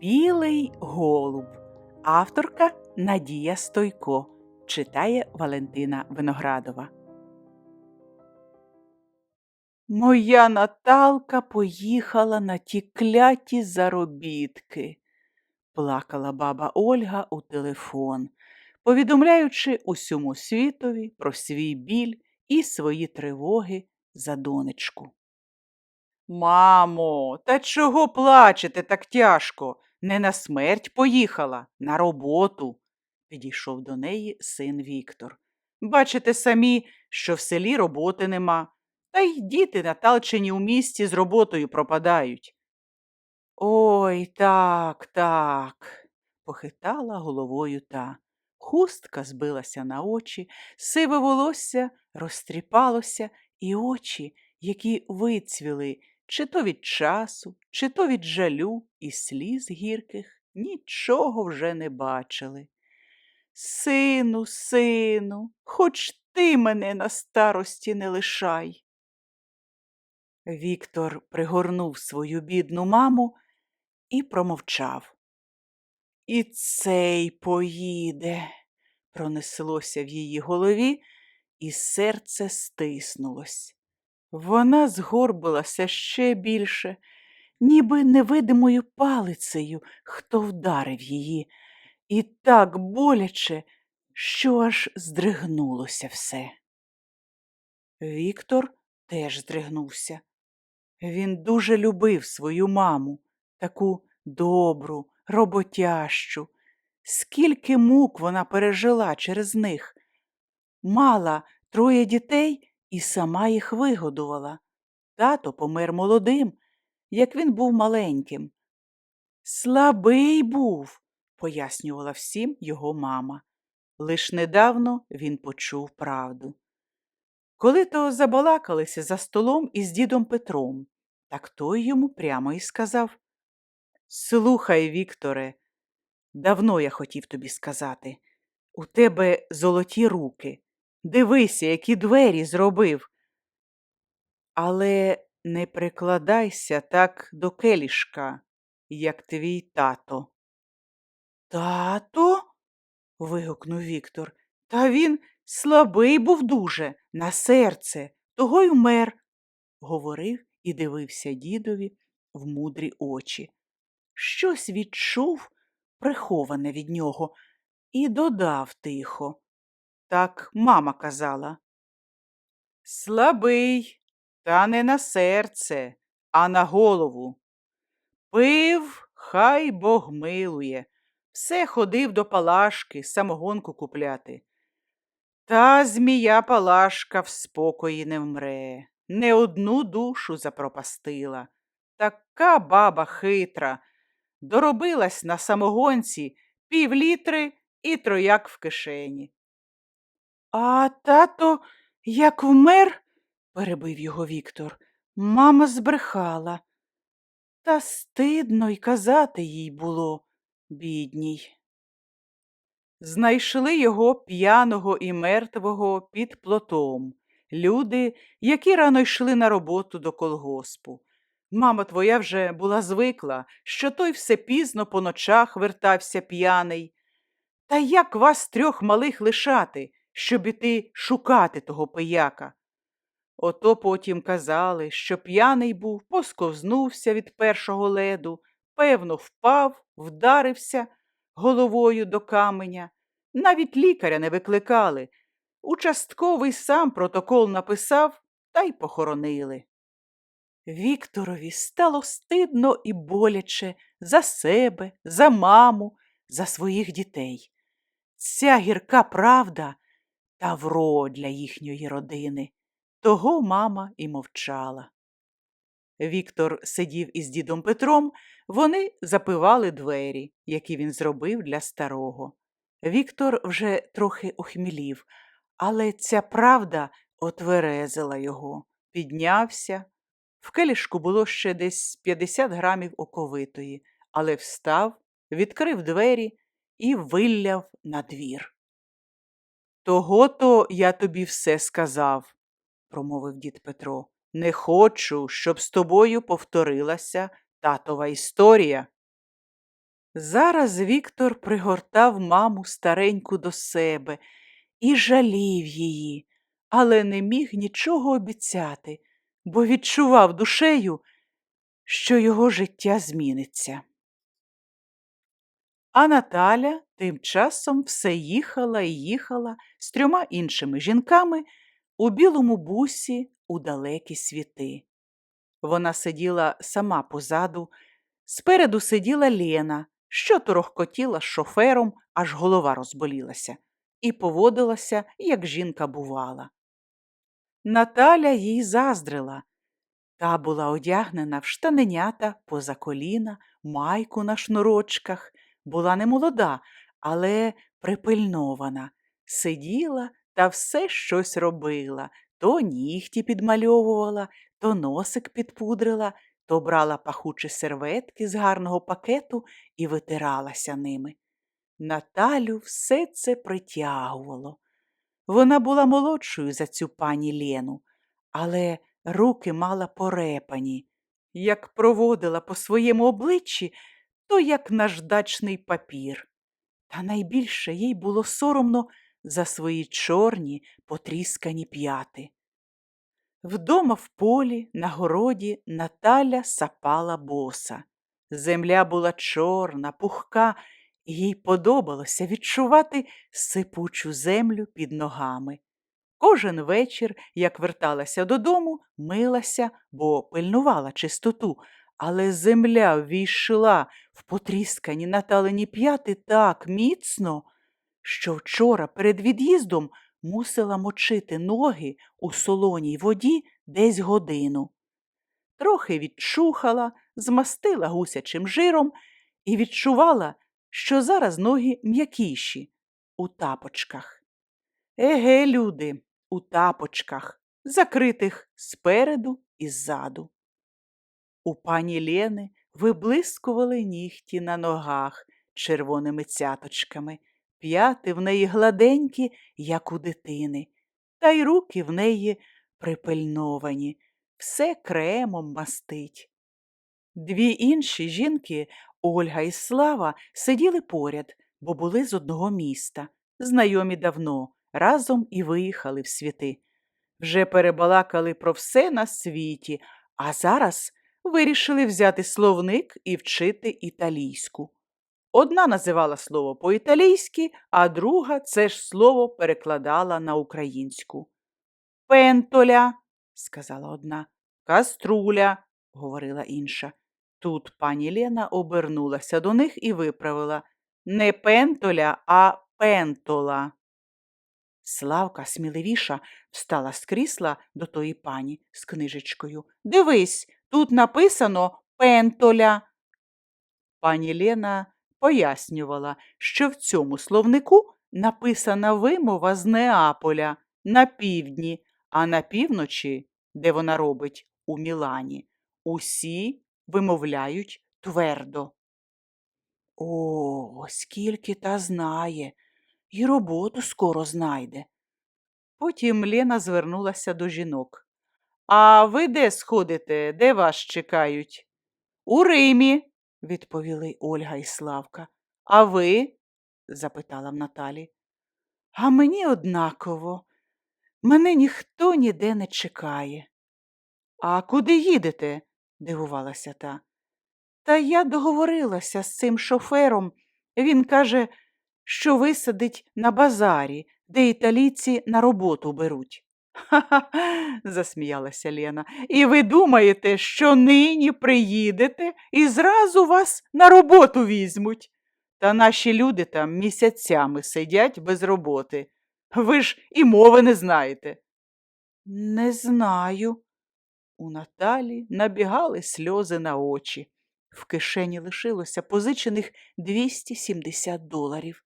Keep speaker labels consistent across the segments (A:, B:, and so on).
A: Білий голуб. Авторка Надія Стойко. Читає Валентина Виноградова. Моя Наталка поїхала на ті кляті заробітки, плакала баба Ольга у телефон, повідомляючи усьому світові про свій біль і свої тривоги за донечку. Мамо, та чого плачете так тяжко? Не на смерть поїхала, на роботу, підійшов до неї син Віктор. Бачите самі, що в селі роботи нема, та й діти Наталчині у місті з роботою пропадають. Ой, так, так, похитала головою та. Хустка збилася на очі, сиве волосся розтріпалося, і очі, які вицвіли, чи то від часу, чи то від жалю і сліз гірких, нічого вже не бачили. Сину, сину, хоч ти мене на старості не лишай. Віктор пригорнув свою бідну маму і промовчав. І цей поїде, пронеслося в її голові, і серце стиснулось. Вона згорбилася ще більше, ніби невидимою палицею, хто вдарив її, і так боляче, що аж здригнулося все. Віктор теж здригнувся. Він дуже любив свою маму, таку добру, роботящу. Скільки мук вона пережила через них. Мала троє дітей і сама їх вигодувала. Тато помер молодим, як він був маленьким. Слабий був, пояснювала всім його мама. Лиш недавно він почув правду. Коли то забалакалися за столом із дідом Петром, так той йому прямо і сказав Слухай, Вікторе, давно я хотів тобі сказати. У тебе золоті руки. Дивися, які двері зробив. Але не прикладайся так до келішка, як твій тато. Тато? вигукнув Віктор. Та він слабий був дуже на серце, того й умер, говорив і дивився дідові в мудрі очі. Щось відчув, приховане від нього, і додав тихо. Так мама казала. Слабий, та не на серце, а на голову. Пив, хай Бог милує, все ходив до Палашки самогонку купляти. Та змія Палашка в спокої не вмре, не одну душу запропастила. Така баба хитра, доробилась на самогонці півлітри і трояк в кишені. А тато, як вмер, перебив його Віктор, мама збрехала. Та стидно й казати їй було, бідній. Знайшли його п'яного і мертвого під плотом. Люди, які рано йшли на роботу до колгоспу. Мама твоя вже була звикла, що той все пізно по ночах вертався п'яний. Та як вас трьох малих лишати, щоб іти шукати того пияка? Ото потім казали, що п'яний був, посковзнувся від першого леду, певно, впав, вдарився головою до каменя. Навіть лікаря не викликали. Участковий сам протокол написав та й похоронили. Вікторові стало стидно і боляче за себе, за маму, за своїх дітей. Ця гірка правда тавро для їхньої родини. Того мама і мовчала. Віктор сидів із дідом Петром, вони запивали двері, які він зробив для старого. Віктор вже трохи охмілів, але ця правда отверезила його, піднявся. В келішку було ще десь 50 грамів оковитої, але встав, відкрив двері і вилляв на двір. Того то я тобі все сказав, промовив дід Петро. Не хочу, щоб з тобою повторилася татова історія. Зараз Віктор пригортав маму стареньку до себе і жалів її, але не міг нічого обіцяти, бо відчував душею, що його життя зміниться. А Наталя тим часом все їхала і їхала з трьома іншими жінками у білому бусі у далекі світи. Вона сиділа сама позаду, спереду сиділа Лена, що торохкотіла з шофером, аж голова розболілася, і поводилася, як жінка бувала. Наталя їй заздрила. Та була одягнена в штаненята поза коліна, майку на шнурочках, була не молода, але припильнована, сиділа та все щось робила, то нігті підмальовувала, то носик підпудрила, то брала пахучі серветки з гарного пакету і витиралася ними. Наталю все це притягувало. Вона була молодшою за цю пані Лену, але руки мала порепані. Як проводила по своєму обличчі, то як наждачний папір. Та найбільше їй було соромно за свої чорні потріскані п'яти. Вдома в полі, на городі Наталя сапала боса. Земля була чорна, пухка, і їй подобалося відчувати сипучу землю під ногами. Кожен вечір, як верталася додому, милася, бо пильнувала чистоту, але земля ввійшла в потріскані наталені п'яти так міцно, що вчора перед від'їздом мусила мочити ноги у солоній воді десь годину. Трохи відчухала, змастила гусячим жиром і відчувала, що зараз ноги м'якіші у тапочках. Еге, люди, у тапочках, закритих спереду і ззаду. У пані Лени виблискували нігті на ногах червоними цяточками, п'яти в неї гладенькі, як у дитини, та й руки в неї припильновані, все кремом мастить. Дві інші жінки, Ольга і Слава, сиділи поряд, бо були з одного міста, знайомі давно, разом і виїхали в світи. Вже перебалакали про все на світі, а зараз вирішили взяти словник і вчити італійську. Одна називала слово по-італійськи, а друга це ж слово перекладала на українську. Пентоля, сказала одна, каструля, говорила інша. Тут пані Лена обернулася до них і виправила не пентоля, а пентола. Славка сміливіша встала з крісла до тої пані з книжечкою. Дивись, тут написано пентоля. Пані Лена пояснювала, що в цьому словнику написана вимова з Неаполя на півдні, а на півночі, де вона робить у Мілані, усі вимовляють твердо. О, скільки та знає, і роботу скоро знайде. Потім Лена звернулася до жінок. А ви де сходите, де вас чекають? У Римі, відповіли Ольга і Славка. А ви? запитала в Наталі. А мені однаково. Мене ніхто ніде не чекає. А куди їдете? дивувалася та. Та я договорилася з цим шофером. Він каже, що висадить на базарі, де італійці на роботу беруть. Ха-ха, засміялася Лена. І ви думаєте, що нині приїдете і зразу вас на роботу візьмуть. Та наші люди там місяцями сидять без роботи. Ви ж і мови не знаєте. Не знаю. У Наталі набігали сльози на очі. В кишені лишилося позичених 270 доларів.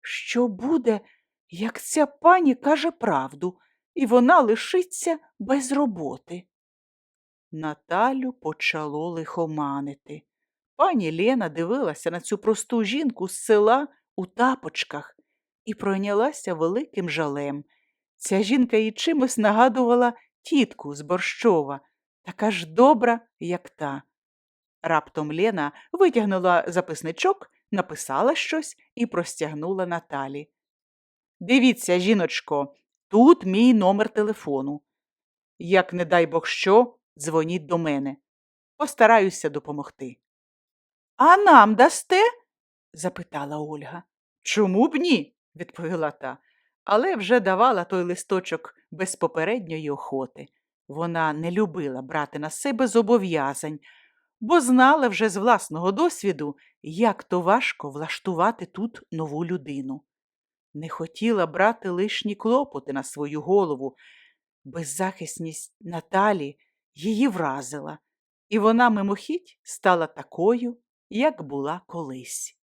A: Що буде, як ця пані каже правду, і вона лишиться без роботи? Наталю почало лихоманити. Пані Лена дивилася на цю просту жінку з села у тапочках і пройнялася великим жалем. Ця жінка їй чимось нагадувала тітку з Борщова, така ж добра, як та. Раптом Лена витягнула записничок написала щось і простягнула Наталі. Дивіться, жіночко, тут мій номер телефону. Як, не дай Бог що, дзвоніть до мене. Постараюся допомогти. А нам дасте? запитала Ольга. Чому б ні? відповіла та, але вже давала той листочок без попередньої охоти. Вона не любила брати на себе зобов'язань, бо знала вже з власного досвіду, як то важко влаштувати тут нову людину. Не хотіла брати лишні клопоти на свою голову. Беззахисність Наталі її вразила, і вона мимохідь стала такою, як була колись.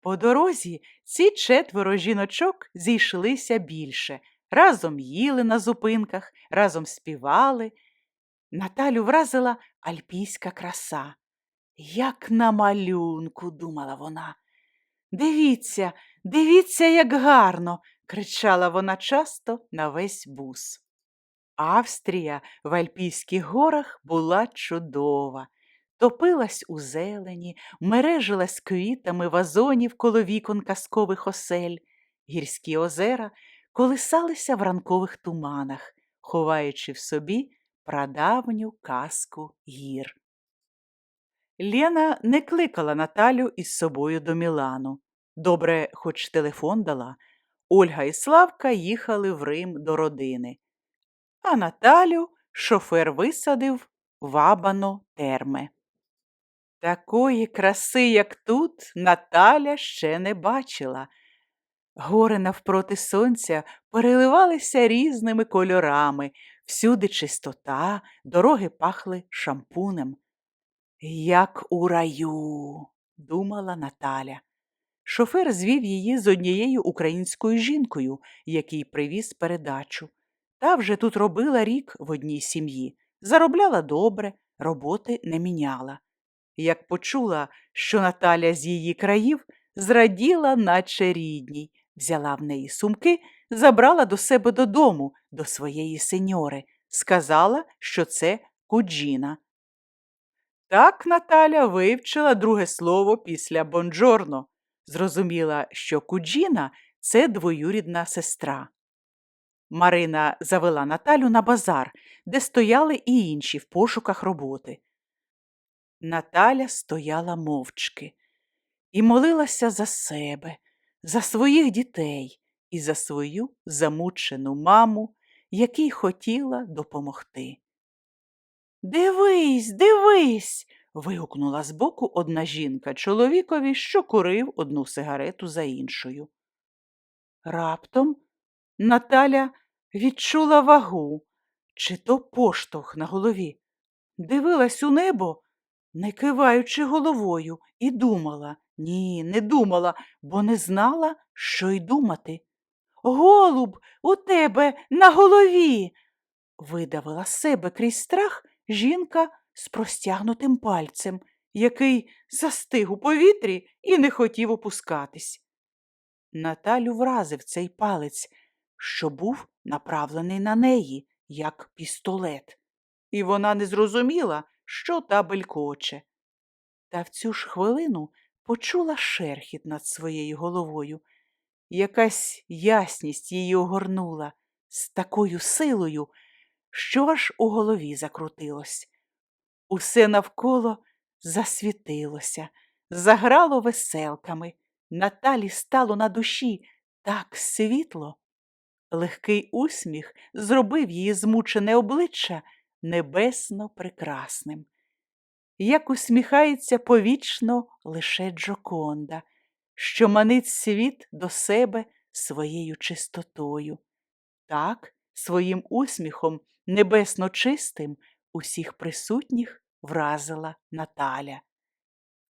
A: По дорозі ці четверо жіночок зійшлися більше, разом їли на зупинках, разом співали. Наталю вразила альпійська краса. Як на малюнку, думала вона. Дивіться, дивіться, як гарно, кричала вона часто на весь бус. Австрія в Альпійських горах була чудова, топилась у зелені, мережилась квітами вазонів коло вікон казкових осель, гірські озера колисалися в ранкових туманах, ховаючи в собі прадавню казку гір. Лєна не кликала Наталю із собою до Мілану. Добре, хоч телефон дала. Ольга і Славка їхали в Рим до родини. А Наталю шофер висадив в Абано терме. Такої краси, як тут, Наталя ще не бачила. Гори навпроти сонця переливалися різними кольорами, всюди чистота, дороги пахли шампунем. Як у раю, думала Наталя. Шофер звів її з однією українською жінкою, який привіз передачу. Та вже тут робила рік в одній сім'ї, заробляла добре, роботи не міняла. Як почула, що Наталя з її країв, зраділа, наче рідній, взяла в неї сумки, забрала до себе додому, до своєї сеньори, сказала, що це куджіна. Так Наталя вивчила друге слово після бонджорно, зрозуміла, що куджіна це двоюрідна сестра. Марина завела Наталю на базар, де стояли і інші в пошуках роботи. Наталя стояла мовчки і молилася за себе, за своїх дітей і за свою замучену маму, якій хотіла допомогти. Дивись, дивись. Вигукнула збоку одна жінка чоловікові, що курив одну сигарету за іншою. Раптом Наталя відчула вагу, чи то поштовх на голові, дивилась у небо, не киваючи головою, і думала ні, не думала, бо не знала, що й думати. Голуб у тебе на голові. видавила себе крізь страх жінка з простягнутим пальцем, який застиг у повітрі і не хотів опускатись. Наталю вразив цей палець, що був направлений на неї, як пістолет, і вона не зрозуміла, що та белькоче. Та в цю ж хвилину почула шерхіт над своєю головою. Якась ясність її огорнула з такою силою, що аж у голові закрутилось. Усе навколо засвітилося, заграло веселками. Наталі стало на душі так світло. Легкий усміх зробив її змучене обличчя небесно прекрасним. Як усміхається повічно лише Джоконда, що манить світ до себе своєю чистотою. Так, своїм усміхом небесно чистим усіх присутніх вразила Наталя.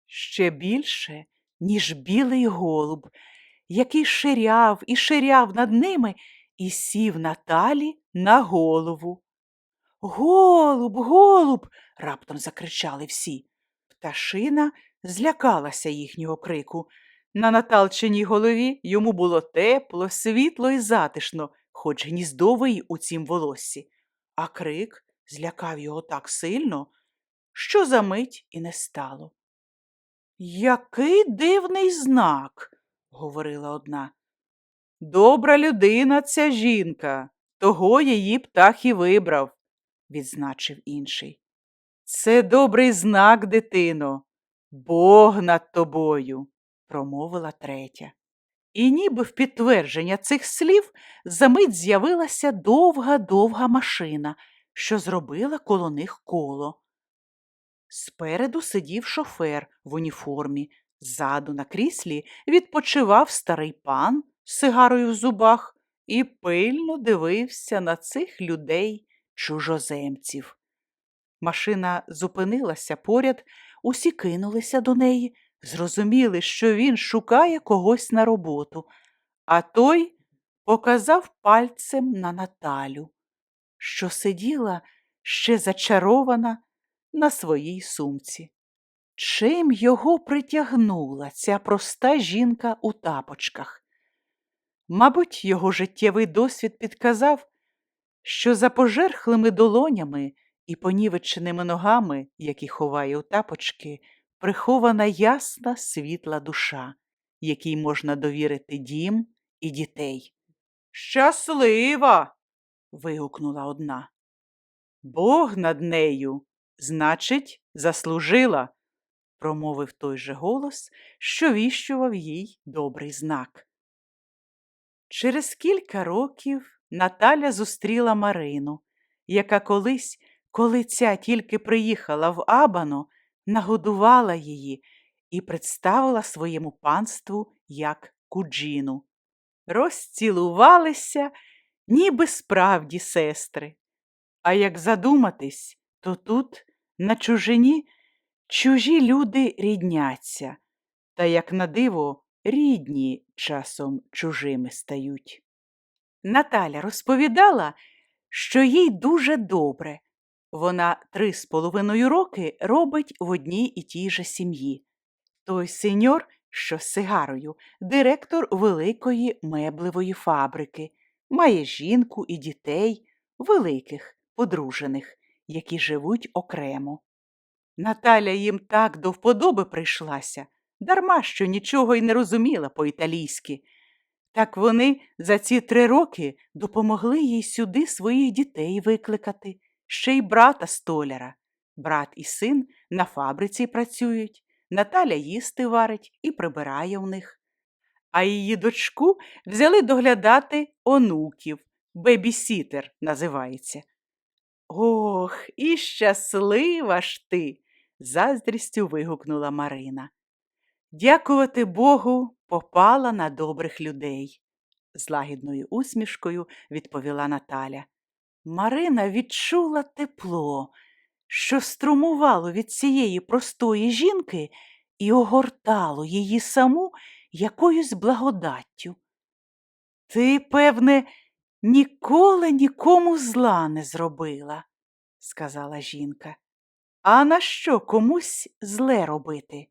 A: Ще більше, ніж білий голуб, який ширяв і ширяв над ними і сів Наталі на голову. Голуб, голуб. раптом закричали всі. Пташина злякалася їхнього крику. На Наталчиній голові йому було тепло, світло і затишно, хоч гніздовий у цім волоссі, а крик злякав його так сильно, що за мить і не стало. Який дивний знак, говорила одна. Добра людина ця жінка, того її птах і вибрав, відзначив інший. Це добрий знак, дитино, Бог над тобою, промовила третя. І ніби в підтвердження цих слів замить з'явилася довга-довга машина, що зробила коло них коло. Спереду сидів шофер в уніформі, ззаду на кріслі відпочивав старий пан з сигарою в зубах і пильно дивився на цих людей чужоземців. Машина зупинилася поряд, усі кинулися до неї, зрозуміли, що він шукає когось на роботу, а той показав пальцем на Наталю, що сиділа ще зачарована на своїй сумці. Чим його притягнула ця проста жінка у тапочках? Мабуть, його життєвий досвід підказав, що за пожерхлими долонями і понівеченими ногами, які ховає у тапочки, прихована ясна світла душа, якій можна довірити дім і дітей. Щаслива. Вигукнула одна. Бог над нею, значить, заслужила, промовив той же голос, що віщував їй добрий знак. Через кілька років Наталя зустріла Марину, яка колись, коли ця тільки приїхала в Абано, нагодувала її і представила своєму панству як куджіну. Розцілувалися, ніби справді сестри. А як задуматись, то тут, на чужині, чужі люди рідняться, та, як на диво, рідні часом чужими стають. Наталя розповідала, що їй дуже добре. Вона три з половиною роки робить в одній і тій же сім'ї. Той сеньор, що з сигарою, директор великої меблевої фабрики, має жінку і дітей, великих, подружених, які живуть окремо. Наталя їм так до вподоби прийшлася, дарма що нічого й не розуміла по-італійськи. Так вони за ці три роки допомогли їй сюди своїх дітей викликати, ще й брата столяра. Брат і син на фабриці працюють, Наталя їсти варить і прибирає у них. А її дочку взяли доглядати онуків, бебісітер називається. Ох, і щаслива ж ти, заздрістю вигукнула Марина. Дякувати Богу, попала на добрих людей, з лагідною усмішкою відповіла Наталя. Марина відчула тепло, що струмувало від цієї простої жінки і огортало її саму якоюсь благодаттю. Ти, певне, ніколи нікому зла не зробила, сказала жінка. А на що комусь зле робити?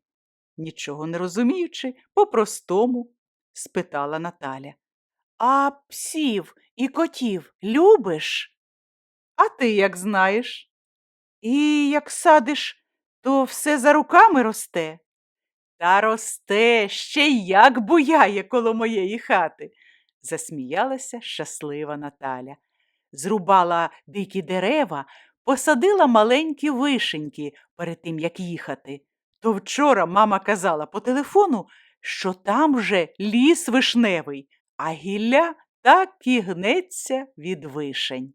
A: Нічого не розуміючи, по-простому, спитала Наталя. А псів і котів любиш? А ти як знаєш? І як садиш, то все за руками росте. Та росте ще як буяє коло моєї хати, засміялася щаслива Наталя. Зрубала дикі дерева, посадила маленькі вишеньки перед тим, як їхати. То вчора мама казала по телефону, що там вже ліс вишневий, а гілля так і гнеться від вишень.